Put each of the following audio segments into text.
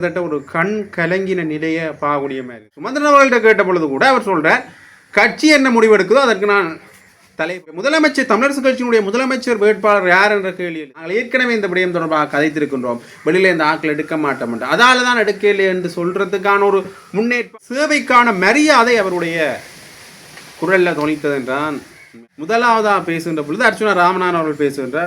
கிட்டத்தட்ட ஒரு கண் கலங்கின நிலையை பார்க்கக்கூடிய மாதிரி. சுமந்திரன் அவர்கள்ட்ட கேட்ட பொழுது கூட அவர் சொல்கிறார் கட்சி என்ன முடிவெடுக்குதோ அதற்கு நான் தலை முதலமைச்சர் தமிழரசு கட்சியினுடைய முதலமைச்சர் வேட்பாளர் யார் என்ற கேள்வி நாங்கள் ஏற்கனவே இந்த விடயம் தொடர்பாக கதைத்திருக்கின்றோம். வெளியில் இந்த ஆக்கள் எடுக்க மாட்டோம் என்று. அதால தான் எடுக்கலை என்று சொல்றதுக்கான ஒரு முன்னேற்ப சேவைக்கான மரியாதை அவருடைய குரலில் துணித்தது என்றான். முதலாவதாக பேசுகின்ற பொழுது அர்ச்சுனா ராமநாதன் அவர்கள் பேசுகின்ற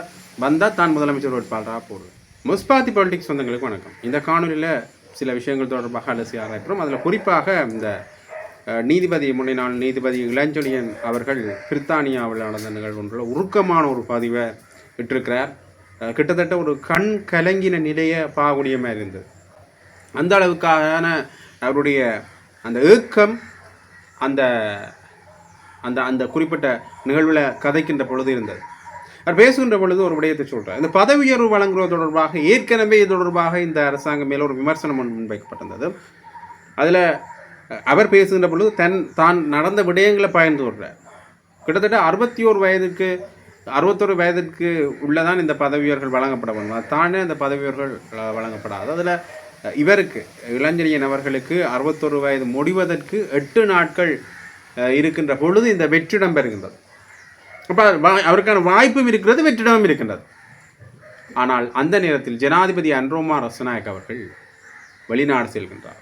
வந்தால் தான் முதலமைச்சர் வேட்பாளராக போடுவேன் முஸ்பாத்தி பாலிடிக்ஸ் சொந்தங்களுக்கு வணக்கம். இந்த காணொலியில் சில விஷயங்கள் தொடர்பாக அலசி ஆராய்க்கிறோம் அதில் குறிப்பாக இந்த நீதிபதி முன்னினால் நீதிபதி இளஞ்சொலியன் அவர்கள் பிரித்தானியாவில் நடந்த நிகழ்வுன்ற உருக்கமான ஒரு பதிவை விட்டுருக்கிறார் கிட்டத்தட்ட ஒரு கண் கலங்கின நிலையை பார்க்கக்கூடிய மாதிரி இருந்தது. அந்த அளவுக்கான அவருடைய அந்த ஏக்கம் அந்த அந்த அந்த குறிப்பிட்ட நிகழ்வில் கதைக்கின்ற பொழுது இருந்தது. அவர் பேசுகின்ற பொழுது ஒரு விடயத்தை சொல்கிறார் இந்த பதவி உயர்வு வழங்குவது தொடர்பாக ஏற்கனவே இது தொடர்பாக இந்த அரசாங்கம் மேலே ஒரு விமர்சனம் முன் முன்வைக்கப்பட்டிருந்தது அதில் அவர் பேசுகின்ற பொழுது தன் தான் நடந்த விடயங்களை பயந்து விடுறார் கிட்டத்தட்ட அறுபத்தி ஓரு வயதுக்கு அறுபத்தொரு வயதிற்கு உள்ளதான் இந்த பதவி உயர்கள் வழங்கப்பட வேண்டும். தானே அந்த பதவி உயர்கள் வழங்கப்படாது. அதில் இவருக்கு இளஞ்செழியன் அவர்களுக்கு அறுபத்தொரு வயது முடிவதற்கு எட்டு நாட்கள் இருக்கின்ற பொழுது இந்த வெற்றிடம் பெறுகின்றது. அப்போ அவருக்கான வாய்ப்பும் இருக்கிறது வெற்றிடமும் இருக்கின்றது. ஆனால் அந்த நேரத்தில் ஜனாதிபதி அன்ரோமா ரசநாயக் அவர்கள் வெளிநாடு செல்கின்றார்.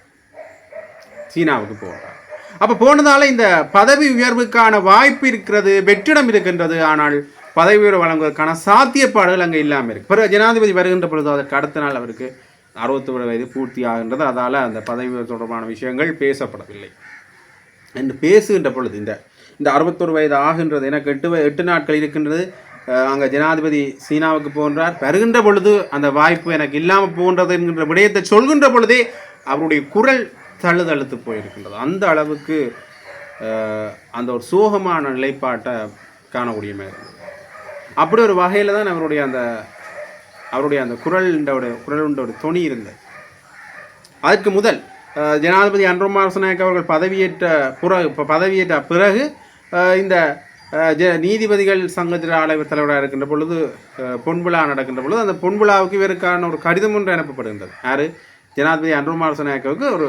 சீனாவுக்கு போகிறார். அப்போ போனதால் இந்த பதவி உயர்வுக்கான வாய்ப்பு இருக்கிறது வெற்றிடம் இருக்கின்றது. ஆனால் பதவி உயர்வு வழங்குவதற்கான சாத்தியப்பாடுகள் அங்கே இல்லாமல் இருக்கு. பிறகு ஜனாதிபதி வருகின்ற பொழுது அதற்கு அடுத்த நாள் அவருக்கு அறுபத்தொரு வயது பூர்த்தி ஆகின்றது அதால் அந்த பதவி உயர்வு தொடர்பான விஷயங்கள் பேசப்படவில்லை. என்று பேசுகின்ற பொழுது இந்த இந்த அறுபத்தொரு வயது ஆகின்றது. எனக்கு எட்டு எட்டு நாட்கள் இருக்கின்றது. அங்கே ஜனாதிபதி சீனாவுக்கு போன்றார். வருகின்ற பொழுது அந்த வாய்ப்பு எனக்கு இல்லாமல் போன்றது என்கின்ற விடயத்தை சொல்கின்ற பொழுதே அவருடைய குரல் தழுதழுத்து போயிருக்கின்றது. அந்த அளவுக்கு அந்த ஒரு சோகமான நிலைப்பாட்டை காணக்கூடிய மாதிரி இருந்தது. அப்படி ஒரு வகையில் தான் அவருடைய அந்த அவருடைய அந்த குரலுடைய குரலுடைய தொனி இருந்தது. அதற்கு முதல் ஜனாதிபதி அன்ரோமாரசநாயக் அவர்கள் பதவியேற்ற பிறகு இப்போ பதவியேற்ற பிறகு இந்த ஜ நீதிபதிகள் சங்கத்தின் ஆலய தலைவராக இருக்கின்ற பொழுது பொன்விழா நடக்கின்ற பொழுது அந்த பொன்விழாவுக்கு இவருக்கான ஒரு கடிதம் ஒன்று அனுப்பப்படுகின்றது. யார்? ஜனாதிபதி அன்ரோமா அரசநாயக்காவுக்கு ஒரு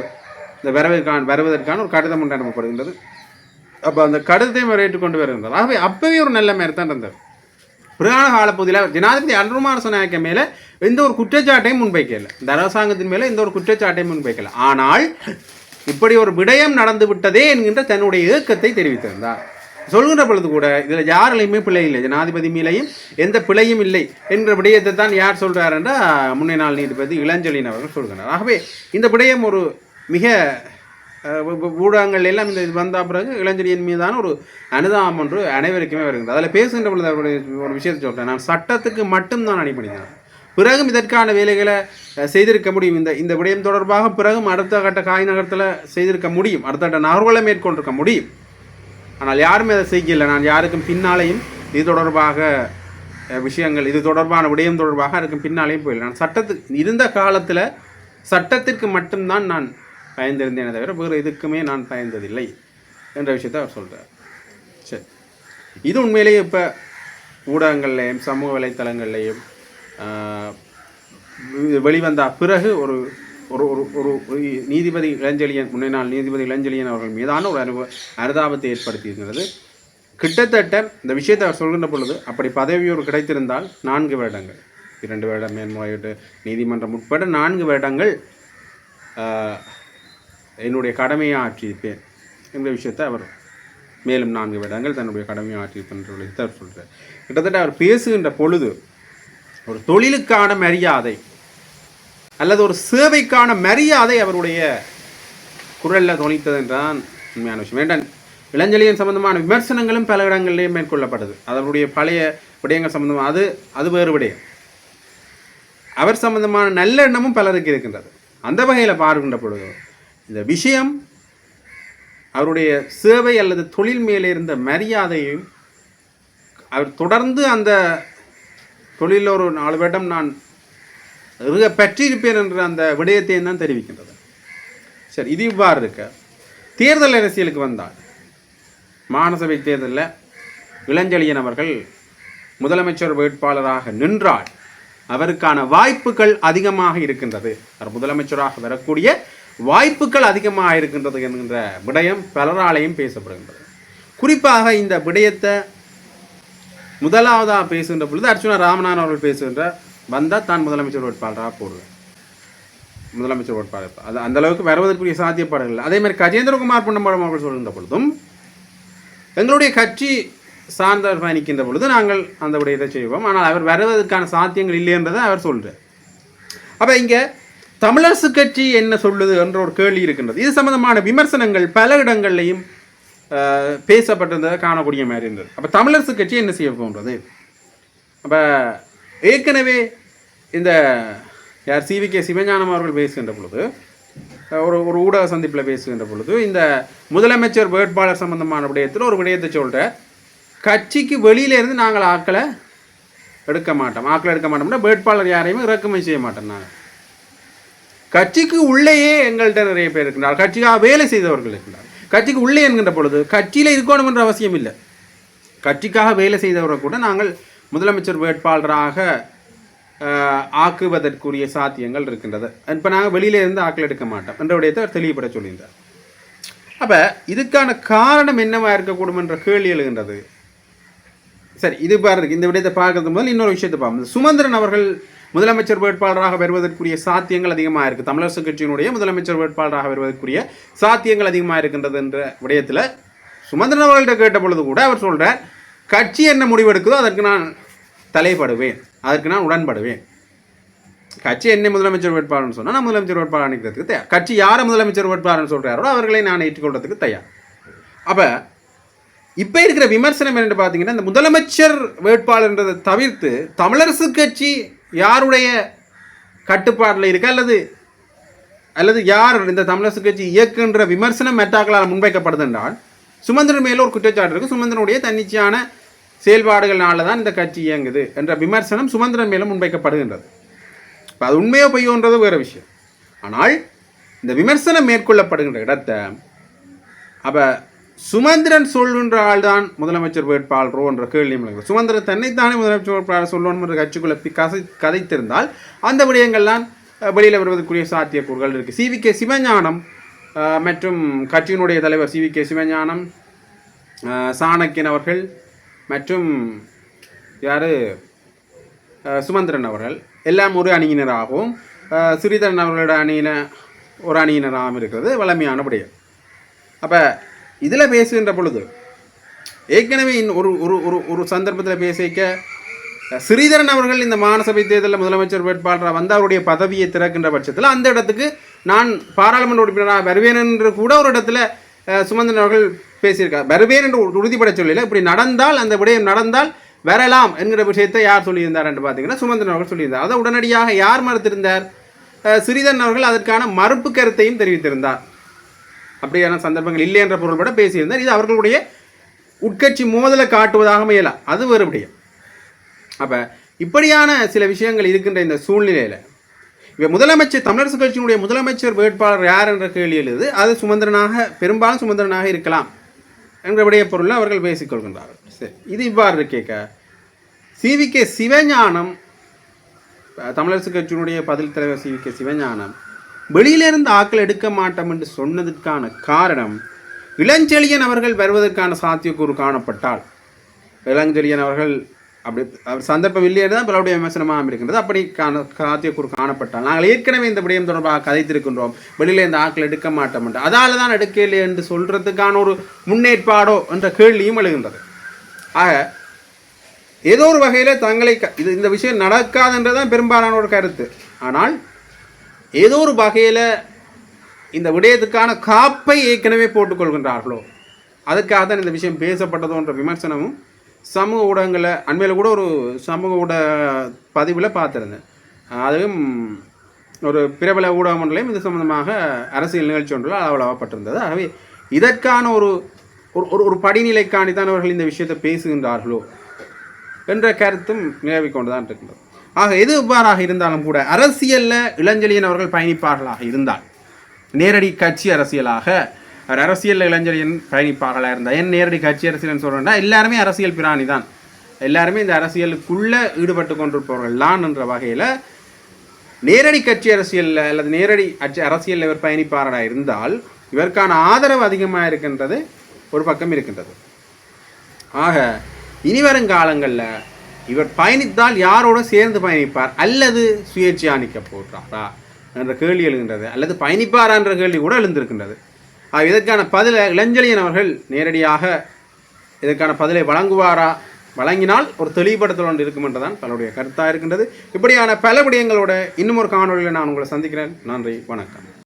இந்த வரவிற்கான வருவதற்கான ஒரு கடிதம் ஒன்று அனுப்பப்படுகின்றது. அப்போ அந்த கடிதத்தையும் அவர் ஏற்றுக்கொண்டு வருகின்றார். ஆகவே அப்பவே ஒரு நல்ல மாதிரி தான் இருந்தது. புராண காலப்பகுதியில் ஜனாதிபதி அன்ருமார் சனாயக்க மேலே எந்த ஒரு குற்றச்சாட்டையும் முன்வைக்கல. இந்த அரசாங்கத்தின் மேலே எந்த ஒரு குற்றச்சாட்டையும் முன்வைக்கல. ஆனால் இப்படி ஒரு விடயம் நடந்து விட்டதே என்கின்ற தன்னுடைய ஏக்கத்தை தெரிவித்திருந்தார். சொல்கின்ற பொழுது கூட இதில் யாரிலையுமே பிழை இல்லை. ஜனாதிபதி மேலேயும் எந்த பிழையும் இல்லை என்கிற விடயத்தை தான் யார் சொல்கிறார் என்றால் முன்னே நாள் நீதிபதி இளஞ்சொலின் அவர்கள் சொல்கிறார் ஆகவே இந்த விடயம் ஒரு மிக ஊடகங்கள் எல்லாம் இந்த இது வந்த பிறகு இளைஞரின் மீதான ஒரு அனுதாபம் ஒன்று அனைவருக்குமே வருகிறது அதில் பேசுகின்ற பொழுது அவருடைய ஒரு விஷயத்தை சொல்கிறேன் நான் சட்டத்துக்கு மட்டும்தான் அடிப்படைதான் பிறகும் இதற்கான வேலைகளை செய்திருக்க முடியும். இந்த இந்த விடயம் தொடர்பாக பிறகும் அடுத்த கட்ட காய் நகரத்தில் செய்திருக்க முடியும். அடுத்த கட்ட நகர்வுகளை மேற்கொண்டிருக்க முடியும். ஆனால் யாருமே அதை செய்யலை. நான் யாருக்கும் பின்னாலேயும் இது தொடர்பாக விஷயங்கள் இது தொடர்பான விடயம் தொடர்பாக இருக்கும் பின்னாலேயும் போயிடல நான் சட்டத்துக்கு இருந்த காலத்தில் சட்டத்திற்கு மட்டும்தான் நான் பயந்திருந்தேனே தவிர வேறு எதுக்குமே நான் பயந்ததில்லை என்ற விஷயத்தை அவர் சொல்கிறார் சரி. இது உண்மையிலேயே இப்போ ஊடகங்கள்லையும் சமூக வலைத்தளங்கள்லையும் வெளிவந்த பிறகு ஒரு ஒரு ஒரு ஒரு நீதிபதி இளஞ்செழியன் முன்னே நாள் நீதிபதி இளஞ்செழியன் அவர்கள் மீதான ஒரு அனுபவ அனுதாபத்தை ஏற்படுத்தியிருக்கிறது. கிட்டத்தட்ட இந்த விஷயத்தை அவர் சொல்கின்ற பொழுது அப்படி பதவியோடு கிடைத்திருந்தால் நான்கு வருடங்கள். இரண்டு வருடம் மேன்முறையீட்டு நீதிமன்றம் உட்பட நான்கு வருடங்கள் என்னுடைய கடமையை ஆற்றியிருப்பேன் என்ற விஷயத்தை அவர் மேலும் நான்கு வருடங்கள் தன்னுடைய கடமையை ஆற்றியிருப்பேன் என்ற அவர் சொல்கிறார் கிட்டத்தட்ட அவர் பேசுகின்ற பொழுது ஒரு தொழிலுக்கான மரியாதை அல்லது ஒரு சேவைக்கான மரியாதை அவருடைய குரலில் தொனித்தது என்றான் உண்மையான விஷயம். வேண்டாம். இளஞ்சலியன் சம்பந்தமான விமர்சனங்களும் பல இடங்களிலேயும் மேற்கொள்ளப்பட்டது. அதனுடைய பழைய விடயங்கள் சம்பந்தமாக அது அது வேறு விடயம். அவர் சம்பந்தமான நல்ல எண்ணமும் பலருக்கு இருக்கின்றது. அந்த வகையில் பார்க்கின்ற பொழுது இந்த விஷயம் அவருடைய சேவை அல்லது தொழில் மேலே இருந்த மரியாதையும் அவர் தொடர்ந்து அந்த தொழிலில் ஒரு நாலு வருடம் நான் இருக பெற்றிருப்பேன் என்ற அந்த விடயத்தை தான் தெரிவிக்கின்றது. சரி இது இவ்வாறு இருக்க. தேர்தல் அரசியலுக்கு வந்தால் மாநசபை தேர்தலில் இளஞ்செழியன் அவர்கள் முதலமைச்சர் வேட்பாளராக நின்றால் அவருக்கான வாய்ப்புகள் அதிகமாக இருக்கின்றது. அவர் முதலமைச்சராக வரக்கூடிய வாய்ப்புகள் அதிகமாக இருக்கின்றது என்கின்ற விடயம் பலராலையும் பேசப்படுகின்றது. குறிப்பாக இந்த விடயத்தை முதலாவதாக பேசுகின்ற பொழுது அர்ச்சுனா ராமநாதன் அவர்கள் பேசுகின்ற வந்தால் தான் முதலமைச்சர் வேட்பாளராக போடுவேன். முதலமைச்சர் வேட்பாளர். அது அந்த அளவுக்கு வருவதற்குரிய சாத்தியப்பாடுகள் அதே மாதிரி கஜேந்திரகுமார் பொன்னம்பலம் அவர்கள் சொல்கின்ற பொழுதும் எங்களுடைய கட்சி சார்ந்தவர் பயணிக்கின்ற பொழுது நாங்கள் அந்த விடயத்தை செய்வோம். ஆனால் அவர் வருவதற்கான சாத்தியங்கள் இல்லை என்றதை அவர் சொல்கிறார் அப்போ இங்கே தமிழரசு கட்சி என்ன சொல்லுது என்ற ஒரு கேள்வி இருக்கின்றது. இது சம்பந்தமான விமர்சனங்கள் பல இடங்கள்லையும் பேசப்பட்டிருந்ததை காணக்கூடிய மாதிரி இருந்தது. அப்போ தமிழரசு கட்சி என்ன செய்ய போன்றது? அப்போ ஏற்கனவே இந்த யார் சிவி கே சிவஞானம் அவர்கள் பேசுகின்ற பொழுது ஒரு ஒரு ஊடக சந்திப்பில் பேசுகின்ற பொழுது இந்த முதலமைச்சர் வேட்பாளர் சம்பந்தமான விடயத்தில் ஒரு விடயத்தை சொல்கிற கட்சிக்கு வெளியிலேருந்து நாங்கள் ஆக்களை எடுக்க மாட்டோம். ஆக்களை எடுக்க மாட்டோம்னா வேட்பாளர் யாரையுமே இறக்குமதி செய்ய மாட்டோம் நாங்கள் கட்சிக்கு உள்ளேயே எங்கள்கிட்ட நிறைய பேர் இருக்கின்றார் கட்சிக்காக வேலை செய்தவர்கள் இருக்கின்றார் கட்சிக்கு உள்ளே என்கின்ற பொழுது கட்சியில் இருக்கணும் என்ற அவசியம் இல்லை. கட்சிக்காக வேலை செய்தவரை கூட நாங்கள் முதலமைச்சர் வேட்பாளராக ஆக்குவதற்குரிய சாத்தியங்கள் இருக்கின்றது. இப்போ நாங்கள் வெளியில இருந்து எடுக்க மாட்டோம் என்ற விடயத்தை அவர் தெளிவுபட சொல்லியிருந்தார். அப்போ இதுக்கான காரணம் என்னவா இருக்கக்கூடும் என்ற கேள்வி எழுகின்றது. சரி இது பாருங்க இந்த விடயத்தை பார்க்கறது முதல் இன்னொரு விஷயத்தை பார்ப்போம். சுமந்திரன் அவர்கள் முதலமைச்சர் வேட்பாளராக வருவதற்குரிய சாத்தியங்கள் அதிகமாக இருக்குது தமிழரசு கட்சியினுடைய முதலமைச்சர் வேட்பாளராக வருவதற்குரிய சாத்தியங்கள் அதிகமாக இருக்கின்றது என்ற விடயத்தில் சுமந்திரன் அவர்கள்ட்ட கேட்ட பொழுது கூட அவர் சொல்கிறார் கட்சி என்ன முடிவெடுக்குதோ அதற்கு நான் தலைப்படுவேன். அதற்கு நான் உடன்படுவேன். கட்சி என்ன முதலமைச்சர் வேட்பாளர்னு சொன்னால் நான் முதலமைச்சர் வேட்பாளர் அணிக்கிறதுக்கு தயார். கட்சி யாரை முதலமைச்சர் வேட்பாளர்னு சொல்கிறாரோ அவர்களை நான் ஏற்றுக்கொள்றதுக்கு தயார். அப்போ இப்போ இருக்கிற விமர்சனம் என்னென்னு பார்த்தீங்கன்னா இந்த முதலமைச்சர் வேட்பாளர்ன்றதை தவிர்த்து தமிழரசு கட்சி யாருடைய கட்டுப்பாட்டில் இருக்கு? அல்லது அல்லது யார் இந்த தமிழரசு கட்சி இயக்குன்ற விமர்சனம் மெட்டாக்களால் முன்வைக்கப்படுது என்றால் சுமந்திரன் மேலே ஒரு குற்றச்சாட்டு இருக்கு. சுமந்திரனுடைய தன்னிச்சையான செயல்பாடுகள்னால தான் இந்த கட்சி இயங்குது என்ற விமர்சனம் சுமந்திரன் மேலும் முன்வைக்கப்படுகின்றது. இப்போ அது உண்மையோ பொய்யோன்றது வேறு விஷயம். ஆனால் இந்த விமர்சனம் மேற்கொள்ளப்படுகின்ற இடத்தை அப்போ சுமந்திரன் சொல்லுன்ற ஆள் தான் முதலமைச்சர் வேட்பாளரோ என்ற கேள்வி எழுகிறது. சுமந்திரன் தன்னைத்தானே முதலமைச்சர் வேட்பாளர் சொல்லணும் என்ற கட்சிக்குள்ள கதை கதைத்திருந்தால் அந்த விடயங்கள்லாம் வெளியில் வருவதற்குரிய சாத்தியக்கூறுகள் இருக்குது சிவி கே சிவஞானம் மற்றும் கட்சியினுடைய தலைவர் சிவி கே சிவஞானம் சாணக்கியன் அவர்கள் மற்றும் யார்? சுமந்திரன் அவர்கள். எல்லாம் ஒரு அணியினராகவும் சிறிதரன் ஸ்ரீதரன் அவர்களோட அணியின ஒரு அணியினராகவும் இருக்கிறது. வளமையான விடயம். அப்போ இதில் பேசுகின்ற பொழுது ஏற்கனவே ஒரு ஒரு ஒரு ஒரு சந்தர்ப்பத்தில் பேசிக்க ஸ்ரீதரன் அவர்கள் இந்த மாநசபை தேர்தலில் முதலமைச்சர் வேட்பாளராக வந்து அவருடைய பதவியை திறக்கின்ற பட்சத்தில் அந்த இடத்துக்கு நான் பாராளுமன்ற உறுப்பினராக வருவேன் என்று கூட ஒரு இடத்துல சுமந்திரன் அவர்கள் பேசியிருக்கார். வருவேன் என்று உறுதிப்பட சொல்லல. இப்படி நடந்தால் அந்த விடயம் நடந்தால் வரலாம் என்கிற விஷயத்தை யார் சொல்லியிருந்தார் என்று பார்த்தீங்கன்னா சுமந்திரன் அவர்கள் சொல்லியிருந்தார். அதை உடனடியாக யார் மறுத்திருந்தார்? அஹ், ஸ்ரீதரன் அவர்கள் அதற்கான மறுப்பு கருத்தையும் தெரிவித்திருந்தார். அப்படியான சந்தர்ப்பங்கள் இல்லை என்ற பொருள்பட பேசியிருந்தார். இது அவர்களுடைய உட்கட்சி மோதலை காட்டுவதாக முயலாம் அது வேறுபடியும் அப்போ இப்படியான சில விஷயங்கள் இருக்கின்ற இந்த சூழ்நிலையில் இப்போ முதலமைச்சர் தமிழரசு கட்சியினுடைய முதலமைச்சர் வேட்பாளர் யார் என்ற கேள்வி எழுது அது சுமந்திரனாக பெரும்பாலும் சுமந்திரனாக இருக்கலாம் என்ற பொருளில் அவர்கள் பேசிக்கொள்கின்றார்கள் சரி இது இவ்வாறு கேட்க சிவி கே சிவஞானம் அஹ், தமிழரசு கட்சியினுடைய பதில் தலைவர் சிவி கே சிவஞானம் வெளியிலிருந்து ஆக்கள் எடுக்க மாட்டோம் என்று சொன்னதற்கான காரணம் இளஞ்செழியன் அவர்கள் வருவதற்கான சாத்தியக்கூறு காணப்பட்டால். இளஞ்செழியன் அவர்கள் அப்படி அவர் சந்தர்ப்பம் இல்லையே தான் பலருடைய விமர்சனமாக இருக்கின்றது. அப்படி காண சாத்தியக்கூறு காணப்பட்டால். நாங்கள் ஏற்கனவே இந்த விடயம் தொடர்பாக கதைத்திருக்கின்றோம். வெளியில் இந்த ஆக்கள் எடுக்க மாட்டோம் என்று. அதால் தான் எடுக்கலை என்று சொல்கிறதுக்கான ஒரு முன்னேற்பாடோ என்ற கேள்வியும் எழுகின்றது. ஆக ஏதோ ஒரு வகையில் தங்களை க- இது இந்த விஷயம் நடக்காதுன்றதான் பெரும்பாலான ஒரு கருத்து. ஆனால் ஏதோ ஒரு வகையில் இந்த விடயத்துக்கான காப்பை ஏற்கனவே போட்டுக்கொள்கின்றார்களோ அதுக்காக தான் இந்த விஷயம் பேசப்பட்டதோன்ற விமர்சனமும் சமூக ஊடகங்களில் அண்மையில் கூட ஒரு சமூக ஊடக பதிவில் பார்த்துருந்தேன். அதுவும் ஒரு பிரபல ஊடகம் ஒன்றிலையும் இது சம்மந்தமாக அரசியல் நிகழ்ச்சி ஒன்றில் அளவளவப்பட்டிருந்தது ஆகவே இதற்கான ஒரு ஒரு- ஒரு ஒரு படிநிலைக்காண்டி தான் அவர்கள் இந்த விஷயத்தை பேசுகின்றார்களோ என்ற கருத்தும் நிலவி கொண்டுதான் இருக்கின்றது. ஆக எது இவ்வாறாக இருந்தாலும் கூட அரசியலில் இளஞ்செழியன் அவர்கள் பயணிப்பார்களாக இருந்தால். நேரடி கட்சி அரசியலாக அவர் இளஞ்செழியன் பயணிப்பார்களாக இருந்தால். ஏன் நேரடி கட்சி அரசியல்னு சொல்கிறேன்னா எல்லாருமே அரசியல் பிராணி தான். எல்லாருமே இந்த அரசியலுக்குள்ளே ஈடுபட்டு கொண்டிருப்பவர்கள் தான் என்ற வகையில் நேரடி கட்சி அரசியலில் அல்லது நேரடி அச்சு அரசியலில் இவர் பயணிப்பாரராக இருந்தால் இவருக்கான ஆதரவு அதிகமாக இருக்கின்றது ஒரு பக்கம் இருக்கின்றது. ஆக இனி வரும் காலங்களில் இவர் பயணித்தால் யாரோட சேர்ந்து பயணிப்பார்? அல்லது சுயேட்சையா போட்டாரா போகிறாரா என்ற கேள்வி எழுகின்றது. அல்லது பயணிப்பாரா என்ற கேள்வி கூட எழுந்திருக்கின்றது. ஆக இதற்கான பதிலை இளஞ்செழியன் அவர்கள் நேரடியாக இதற்கான பதிலை வழங்குவாரா? வழங்கினால் ஒரு தெளிவுபடுத்தல் ஒன்று இருக்கும் என்றுதான் பலருடைய கருத்தாக இருக்கின்றது. இப்படியான பல விடயங்களோட இன்னும் ஒரு காணொலியில் நான் உங்களை சந்திக்கிறேன். நன்றி. வணக்கம்.